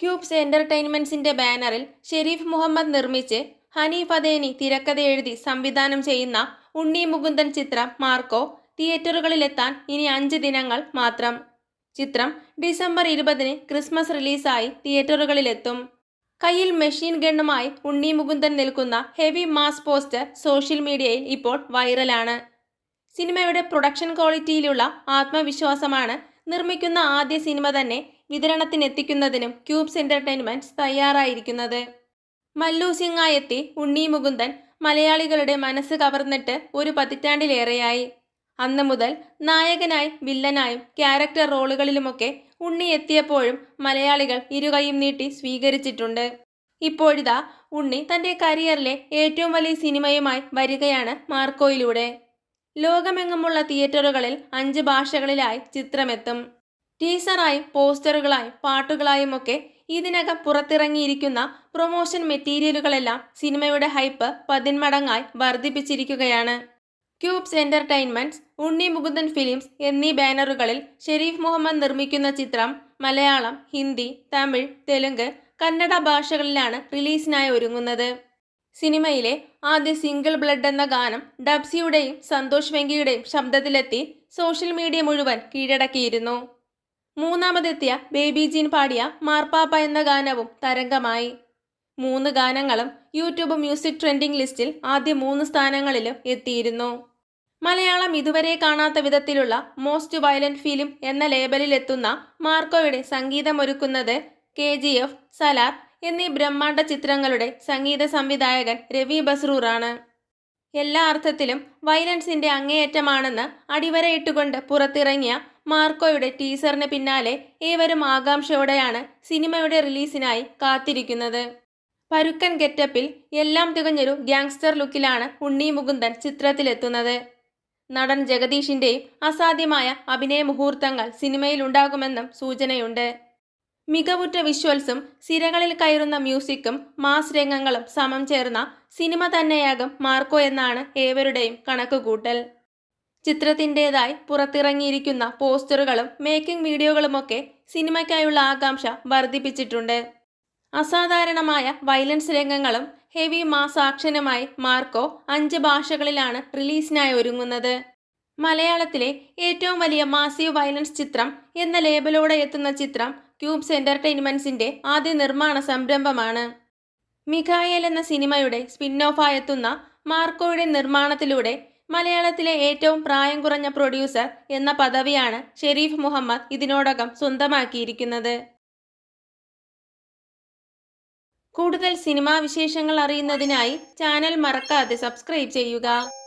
Cubes എന്റർടൈൻമെന്റ്സിന്റെ ബാനറിൽ ഷെരീഫ് മുഹമ്മദ് നിർമ്മിച്ച് ഹനീഫ് അദേനി തിരക്കഥ എഴുതി സംവിധാനം ചെയ്യുന്ന ഉണ്ണി മുകുന്ദൻ ചിത്രം മാർക്കോ തിയേറ്ററുകളിലെത്താൻ ഇനി അഞ്ച് ദിനങ്ങൾ മാത്രം. ചിത്രം ഡിസംബർ ഇരുപതിന് ക്രിസ്മസ് റിലീസായി തിയേറ്ററുകളിലെത്തും. കയ്യിൽ മെഷീൻ ഗണ്ണുമായി ഉണ്ണി മുകുന്ദൻ നിൽക്കുന്ന ഹെവി മാസ് പോസ്റ്റർ സോഷ്യൽ മീഡിയയിൽ ഇപ്പോൾ വൈറലാണ്. സിനിമയുടെ പ്രൊഡക്ഷൻ ക്വാളിറ്റിയിലുള്ള ആത്മവിശ്വാസമാണ് നിർമ്മിക്കുന്ന ആദ്യ സിനിമ തന്നെ വിതരണത്തിനെത്തിക്കുന്നതിനും ക്യൂബ്സ് എന്റർടൈൻമെന്റ്സ് തയ്യാറായിരിക്കുന്നത്. മല്ലു സിംഗായെത്തി ഉണ്ണി മുകുന്ദൻ മലയാളികളുടെ മനസ്സ് കവർന്നിട്ട് ഒരു പതിറ്റാണ്ടിലേറെയായി. അന്ന് മുതൽ നായകനായും വില്ലനായും ക്യാരക്ടർ റോളുകളിലുമൊക്കെ ഉണ്ണി എത്തിയപ്പോഴും മലയാളികൾ ഇരുകൈയും നീട്ടി സ്വീകരിച്ചിട്ടുണ്ട്. ഇപ്പോഴിതാ ഉണ്ണി തന്റെ കരിയറിലെ ഏറ്റവും വലിയ സിനിമയുമായി വരികയാണ് മാർക്കോയിലൂടെ. ലോകമെങ്ങുമുള്ള തിയേറ്ററുകളിൽ അഞ്ച് ഭാഷകളിലായി ചിത്രമെത്തും. ടീസറായും പോസ്റ്ററുകളായും പാട്ടുകളായും ഒക്കെ ഇതിനകം പുറത്തിറങ്ങിയിരിക്കുന്ന പ്രൊമോഷൻ മെറ്റീരിയലുകളെല്ലാം സിനിമയുടെ ഹൈപ്പ് പതിന്മടങ്ങായി വർദ്ധിപ്പിച്ചിരിക്കുകയാണ്. Cubes Entertainments Unni Mukundan Films എന്നീ ബാനറുകളിൽ ഷെരീഫ് മുഹമ്മദ് നിർമ്മിക്കുന്ന ചിത്രം മലയാളം ഹിന്ദി തമിഴ് തെലുങ്ക് കന്നഡ ഭാഷകളിലാണ് റിലീസിനായി ഒരുങ്ങുന്നത്. സിനിമയിലെ ആദ്യ സിംഗിൾ ബ്ലഡ് എന്ന ഗാനം ഡബ്സിയുടെയും സന്തോഷ് വെങ്കിയുടെയും ശബ്ദത്തിലെത്തി സോഷ്യൽ മീഡിയ മുഴുവൻ കീഴടക്കിയിരുന്നു. മൂന്നാമതെത്തിയ ബേബി ജീൻ പാടിയ മാർപ്പാപ്പ എന്ന ഗാനവും തരംഗമായി. മൂന്ന് ഗാനങ്ങളും യൂട്യൂബ് മ്യൂസിക് ട്രെൻഡിംഗ് ലിസ്റ്റിൽ ആദ്യ മൂന്ന് സ്ഥാനങ്ങളിലും എത്തിയിരുന്നു. മലയാളം ഇതുവരെ കാണാത്ത വിധത്തിലുള്ള മോസ്റ്റ് വയലന്റ് ഫിലിം എന്ന ലേബലിൽ എത്തുന്ന മാർക്കോയുടെ സംഗീതമൊരുക്കുന്നത് കെ ജി എഫ് സലാർ എന്നീ ബ്രഹ്മാണ്ഡ ചിത്രങ്ങളുടെ സംഗീത സംവിധായകൻ രവി ബസ്രൂറാണ്. എല്ലാ അർത്ഥത്തിലും വയലൻസിന്റെ അങ്ങേയറ്റമാണെന്ന് അടിവരയിട്ടുകൊണ്ട് പുറത്തിറങ്ങിയ മാർക്കോയുടെ ടീസറിന് പിന്നാലെ ഏവരും ആകാംക്ഷയോടെയാണ് സിനിമയുടെ റിലീസിനായി കാത്തിരിക്കുന്നത്. പരുക്കൻ ഗെറ്റപ്പിൽ എല്ലാം തികഞ്ഞൊരു ഗ്യാങ്സ്റ്റർ ലുക്കിലാണ് ഉണ്ണി മുകുന്ദൻ ചിത്രത്തിലെത്തുന്നത്. നടൻ ജഗദീഷിന്റെയും അസാധ്യമായ അഭിനയ മുഹൂർത്തങ്ങൾ സിനിമയിലുണ്ടാകുമെന്നും സൂചനയുണ്ട്. മികവുറ്റ വിഷ്വൽസും സിരകളിൽ കയറുന്ന മ്യൂസിക്കും മാസ് രംഗങ്ങളും സമം ചേർന്ന സിനിമ തന്നെയാകും മാർക്കോ എന്നാണ് ഏവരുടെയും കണക്കുകൂട്ടൽ. ചിത്രത്തിന്റെതായി പുറത്തിറങ്ങിയിരിക്കുന്ന പോസ്റ്ററുകളും മേക്കിംഗ് വീഡിയോകളുമൊക്കെ സിനിമയ്ക്കായുള്ള ആകാംക്ഷ വർദ്ധിപ്പിച്ചിട്ടുണ്ട്. അസാധാരണമായ വയലൻസ് രംഗങ്ങളും ഹെവി മാസ് ആക്ഷനുമായി മാർക്കോ അഞ്ച് ഭാഷകളിലാണ് റിലീസിനായി ഒരുങ്ങുന്നത്. മലയാളത്തിലെ ഏറ്റവും വലിയ മാസീവ് വയലൻസ് ചിത്രം എന്ന ലേബലോടെ എത്തുന്ന ചിത്രം ക്യൂബ്സ് എന്റർടൈൻമെന്റ്സിന്റെ ആദ്യ നിർമ്മാണ സംരംഭമാണ്. മിഖായേൽ എന്ന സിനിമയുടെ സ്പിൻ ഓഫായെത്തുന്ന മാർക്കോയുടെ നിർമ്മാണത്തിലൂടെ മലയാളത്തിലെ ഏറ്റവും പ്രായം കുറഞ്ഞ പ്രൊഡ്യൂസർ എന്ന പദവിയാണ് ഷെരീഫ് മുഹമ്മദ് ഇതിനോടകം സ്വന്തമാക്കിയിരിക്കുന്നത്. കൂടുതൽ സിനിമാ വിശേഷങ്ങൾ അറിയുന്നതിനായി ചാനൽ മറക്കാതെ സബ്സ്ക്രൈബ് ചെയ്യുക.